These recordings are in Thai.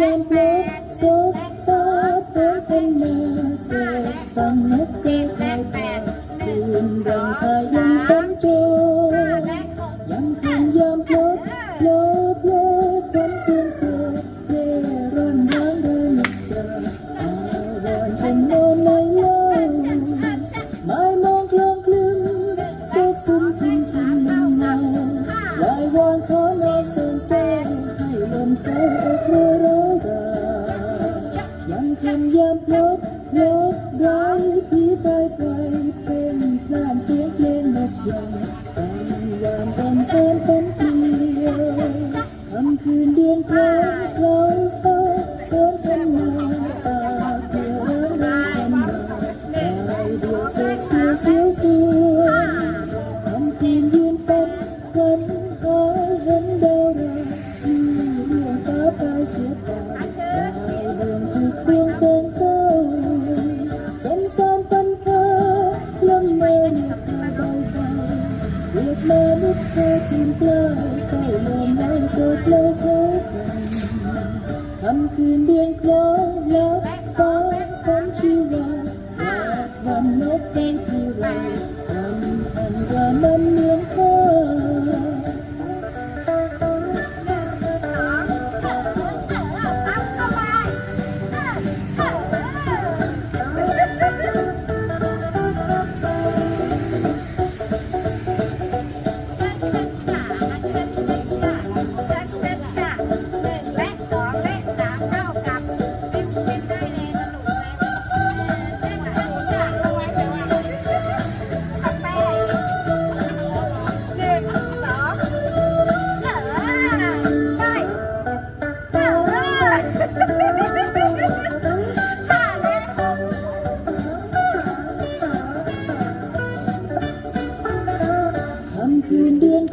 ยามเปิดสดฟ้าเปิดเป็นมาเสกสำนึกเกลียดแปดตื่นดังพายุสัญจรยังคงยามพบโลบเลิกความเสื่อมเสียเร่ร่อนร้างเรื่อนเจออาวอนจนนอนในโลกไม่มองคลองคลึงซบซึมทิ้งทิ้งเงาลายวอนขอนอนเสื่อมเสียให้ลมเตะอกรื mất thế tìm lỡ cầu lòng nay tôi lâu thế thăm kiên điên khó lớp phá phán chiêu và và nốt tên thiêu rồi thầm thầm và mâm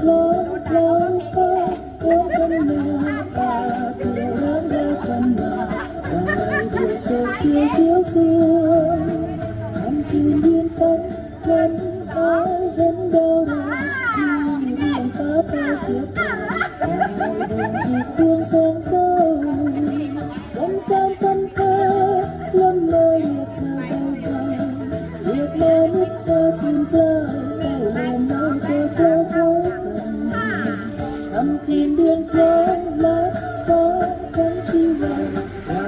Thank you. khi đường đến lớp có cánh chi vàng